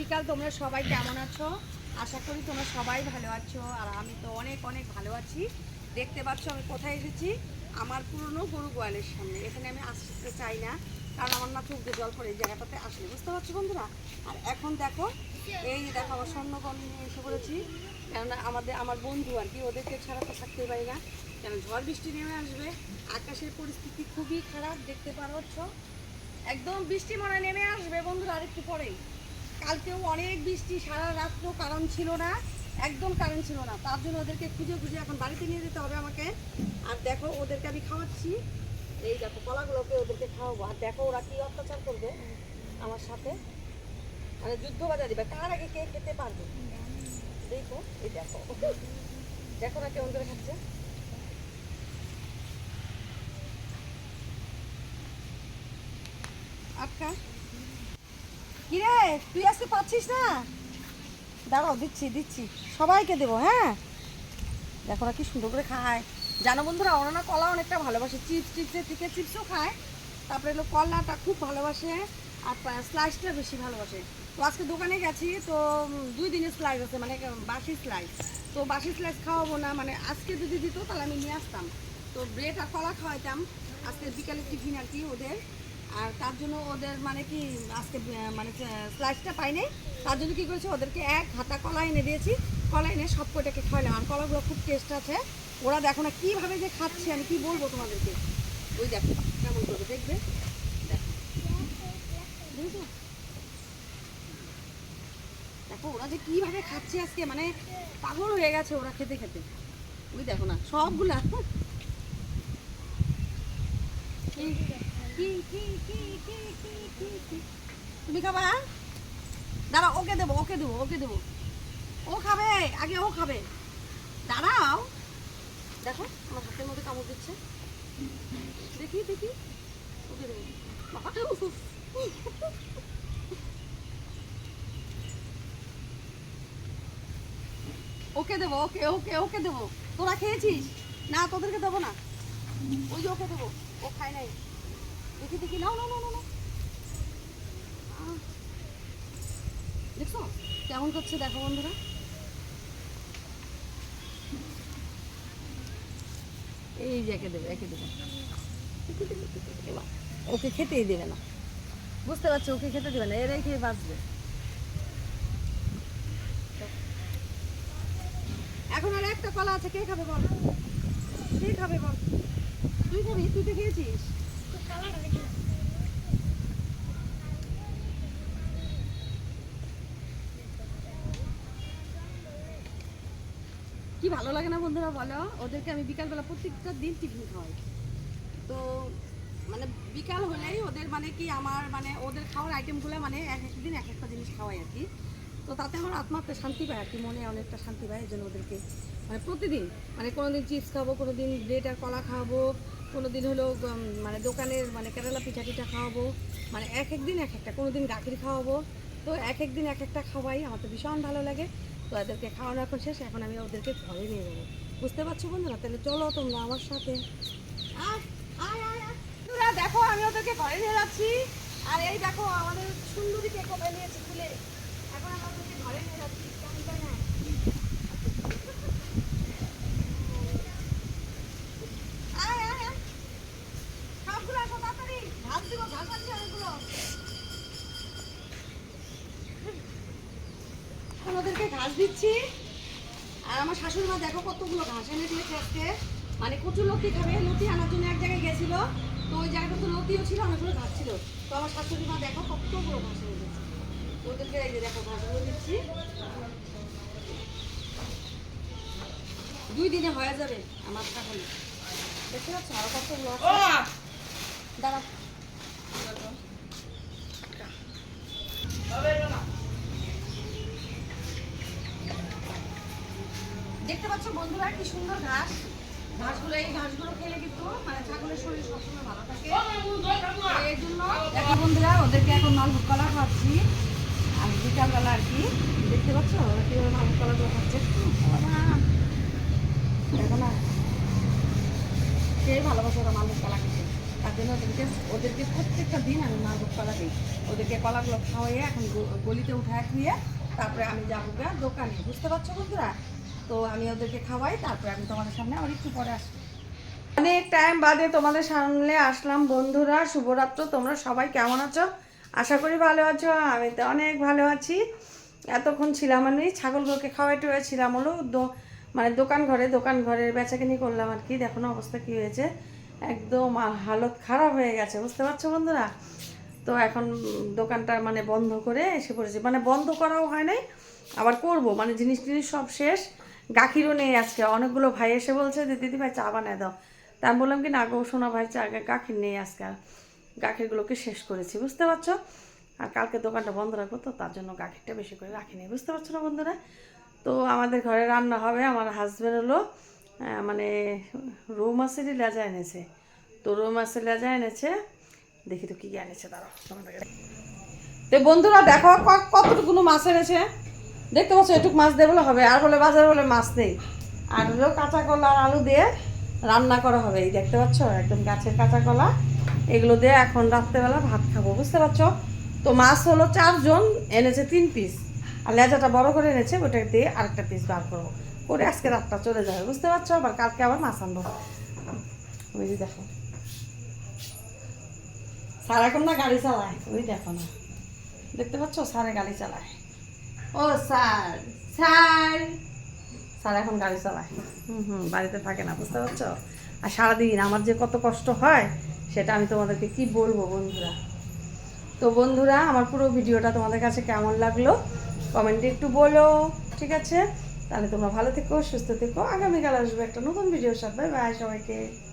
বিকাল, তোমরা সবাই কেমন আছো? আশা করি তোমরা সবাই ভালো আছো, আর আমি তো অনেক অনেক ভালো আছি। দেখতে পাচ্ছ, আমি কোথায় এসেছি? আমার পুরনো গরু গোয়ালের সামনে। এখানে আমি আসতে চাই না, কারণ আমার না চোখ জল করে এই জায়গাটাতে আসলে। বুঝতে পারছ, বন্ধুরা? আর এখন দেখো, এই দেখো, আমার স্বর্ণকর্ণ নিয়ে এসে পড়েছি। কেননা আমাদের, আমার বন্ধু আর কি, ওদেরকে ছাড়া তো থাকতে পারি না। কেন, ঝড় বৃষ্টি নেমে আসবে। আকাশের পরিস্থিতি খুবই খারাপ, দেখতে পাচ্ছ একদম বৃষ্টি মনে নেমে আসবে, বন্ধুরা আরেকটু পরেই। কালকেও অনেক বৃষ্টি, সারা রাত্র কারণ ছিল না, একদম কারেন্ট ছিল না। তার জন্য ওদেরকে খুঁজে খুঁজে এখন বাড়িতে নিয়ে যেতে হবে আমাকে। আর দেখো, ওদেরকে আমি খাওয়াচ্ছি। এই দেখো, কলাগুলোকে ওদেরকে খাওয়াবো। আর দেখো, ওরা কি অত্যাচার করবে আমার সাথে? মানে যুদ্ধ বাজা দিবে কার আগে কে খেতে পারবে? দেখো, এই দেখো। দেখো না কেমন করে খাচ্ছে। আটকা। কিরে, তুই আজকে পাচ্ছিস না? দাঁড়াও, দিচ্ছি দিচ্ছি। সবাইকে দেবো হ্যাঁ? দেখো না কি সুন্দর করে খায়। জানো বন্ধুরা, ওরা না কলা অনেকটা ভালোবাসে। চিপস টিপসের থেকে চিপসও খায়। তারপরে হলো কলাটা খুব ভালোবাসে আর স্লাইসটা বেশি ভালোবাসে। তো আজকে দোকানে গেছি, তো দুই দিনের স্লাইস আছে মানে বাসি স্লাইস তো বাসি স্লাইস খাওয়াবো না মানে আজকে যদি দিত, তাহলে আমি নিয়ে আসতাম। তো ব্রেড আর কলা খাওয়াইতাম। আজকে বিকালে টিফিন আর কি ওদের। আর তার জন্য ওদের মানে কি, আজকে মানে স্লাইসটা পাইনি। তার জন্য কী করেছি, ওদেরকে এক হাতা কলা এনে দিয়েছি। কলা এনে সব কটাকে খাওয়ালাম। আর কলাগুলো খুব টেস্ট আছে। ওরা দেখো না কীভাবে যে খাচ্ছে, আমি কি বলব তোমাদেরকে? ওই দেখো, কেমন করবে দেখবে? দেখো। দেখো ওরা যে কীভাবে খাচ্ছে আজকে মানে পাগল হয়ে গেছে ওরা খেতে খেতে। ওই দেখো না, সবগুলা। তুমি খাবা? দাঁড়াও ওকে দেবো ওকে দেবো ওকে দেবো। ও খাবে, আগে ও খাবে। দাঁড়াও। দেখো, আমার হাতের মধ্যে কামড় দিচ্ছে। দেখি দেখি। ওকে দেবো। ওকে দেবো, ওকে ওকে ওকে দেবো। তোরা খেয়েছিস? না, তোদেরকে দেবো না। ওই যে ওকে দেবো। ও খায় নাই। দেখি দেখি, নাও নাও নাও নাও। দেখছ? কেমন করছে দেখো বন্ধুরা। এই যে একে দেবে একে দেবে। ওকে খেতেই দেবে না। বুঝতে পারছ, ওকে খেতে দেবে না, এরাই খেয়ে বাঁচবে। এখন আর একটা কলা আছে, কে খাবে বল? কে খাবে বল? তুই খাবি, তুই তো খেয়েছিস। কি ভালো লাগে না বন্ধুরা বলো? ওদেরকে আমি বিকালবেলা প্রত্যেকটা দিন টিফিন খাওয়াই। তো মানে বিকাল হলেই ওদের মানে কি আমার মানে ওদের খাওয়ার আইটেমগুলো মানে এক এক দিন এক একটা জিনিস খাওয়াই আর কি। তো তাতে আমার আত্মাতে শান্তি পায় আর কি, মনে অনেকটা শান্তি পায় এই জন্য ওদেরকে। মানে প্রতিদিন মানে কোনো দিন চিপস খাব কোনো দিন ব্রেড আর কলা খাওয়াবো কোনো দিন হলো মানে দোকানের মানে কেরালা পিঠা টিঠা খাওয়াবো মানে এক এক দিন এক একটা কোনো দিন গাখির খাওয়াবো। তো এক এক দিন এক একটা খাওয়াই, আমার তো ভীষণ ভালো লাগে। তো এদেরকে খাওয়ানো এখন শেষ, এখন আমি ওদেরকে ঘরে নিয়ে যাব। বুঝতে পারছ বন্ধুরা? তাহলে চলো তোমরা আমার সাথে। আয়। দেখো, আমি ওদেরকে ঘরে নিয়ে যাচ্ছি। আর এই দেখো, আমাদের সুন্দরীকে কোথায় নিয়েছি খুলে। এখন আমরা ওদেরকে ঘরে নিয়ে যাচ্ছি? আয়, আয়, আয়। সবগুলো আসো তাড়াতাড়ি। ঘাস দিব, ঘাস আছে অনেকগুলো। এখন ওদেরকে ঘাস দিচ্ছি। আর আমার শাশুড়ি মা দেখো কতগুলো ঘাস এনে দিয়েছে আজকে। মানে কচুর লতি খাবে লতি আনার জন্য এক জায়গায় গেছিল। তো ওই জায়গাটা তো লতিও ছিল অনেকগুলো ঘাস ছিল। তো আমার শাশুড়ি মা দেখো কতগুলো ঘাস এনে দিয়েছে। ওদেরকে এই যে দেখো ঘাসগুলো দিচ্ছি। দুই দিনে হয়ে যাবে আমার ছাগলে। দেখতে পাচ্ছ? আরও কতগুলো দাঁড়া। দেখতে পাচ্ছ বন্ধুরা কি সুন্দর ঘাস। ঘাসগুলো এই ঘাসগুলো খেলে কিন্তু মানে ছাগলের শরীর সবসময় ভালো থাকে। এই জন্য দেখো বন্ধুরা ওদেরকে এখন মালভোগ কলা খাচ্ছি আর বিকালবেলা আর কি দেখতে পাচ্ছ? ওরা কীভাবে মালভোগ কলাগুলো খাচ্ছে? দেখো না। সেই ভালোবাসে ওরা মালভোগ কলা খেতে? তার জন্য ওদেরকে ওদেরকে প্রত্যেকটা দিন আমি মালভোগ কলা দিই। ওদেরকে কলাগুলো খাওয়াইয়ে এখন গলিতে উঠায় খুঁয়ে তারপরে আমি যাব গা দোকানে। বুঝতে পারছ বন্ধুরা? তো আমি ওদেরকে খাওয়াই, তারপরে আমি তোমাদের সামনে আবার একটু পরে আসব। অনেক টাইম বাদে তোমাদের সামনে আসলাম বন্ধুরা, শুভরাত্র, তোমরা সবাই কেমন আছো? আশা করি ভালো আছো, আমি তো অনেক ভালো আছি। এতক্ষণ ছিলাম মানে ছাগলগুলোকে খাওয়াই টুয়ে ছিলাম হলো মানে দোকান ঘরে, দোকান ঘরের বেচাকেনি করলাম আর কি, দেখো অবস্থা কী হয়েছে। একদম হালত খারাপ হয়ে গেছে, বুঝতে পারছ বন্ধুরা? তো এখন দোকানটা মানে বন্ধ করে এসে পড়েছি মানে বন্ধ করাও হয় নাই, আবার করব মানে জিনিস টিনিস সব শেষ। গাখিরও নেই আজকে। অনেকগুলো ভাই এসে বলছে যে, দিদি ভাই, চা বানায় দাও। তা আমি বললাম কি, না গো, সোনা ভাই, চা, গাখির নেই আজকে। আর গাখিরগুলোকে শেষ করেছি, বুঝতে পারছ? আর কালকে দোকানটা বন্ধ রাখব তো, তার জন্য গাখিরটা বেশি করে রাখিনি, বুঝতে পারছ না বন্ধুরা? তো আমাদের ঘরে রান্না হবে, আমার হাজব্যান্ড হলো মানে রৌ মাছেরই লেজা এনেছে। তো রৌ মাছের লেজা এনেছে, দেখি তো কী এনেছে তারা তো বন্ধুরা, দেখো ক- কতটুকুনো মাছ এনেছে। দেখতে পাচ্ছ, এটুকু মাছ দিয়ে বলে হবে, আর বলে বাজারে বলে মাছ নেই। আর হলো কাঁচা কলা আর আলু দিয়ে রান্না করা হবে, এই দেখতে পাচ্ছ? একদম গাছের কাঁচা কলা, এগুলো দিয়ে এখন রাত্রেবেলা ভাত খাব, বুঝতে পারছ? তো মাছ হলো চারজন, এনেছে তিন পিস আর লেজাটা বড় করে এনেছে, ওটা দিয়ে আরেকটা পিস বার করব। করে আজকে রাতটা চলে যাবে, বুঝতে পারছ? আবার কালকে আবার মাছ আনব। ওই যে দেখো। স্যার এখন না গাড়ি চালায়, ওই দেখো না। দেখতে পাচ্ছ? স্যারে গাড়ি চালায়। ও, স্যার। স্যার। স্যার, এখন গাড়ি চালায়। হুম হুম, বাড়িতে থাকে না, বুঝতে পারছ? আর সারাদিন আমার যে কত কষ্ট হয়, সেটা আমি তোমাদেরকে কি বলব, বন্ধুরা? তো বন্ধুরা, আমার পুরো ভিডিওটা তোমাদের কাছে কেমন লাগল, কমেন্টে একটু বলো, ঠিক আছে? তাহলে তোমরা ভালো থেকো, সুস্থ থেকো। আগামীকাল আসবে একটা নতুন ভিডিওর সাথে। বাই সবাইকে।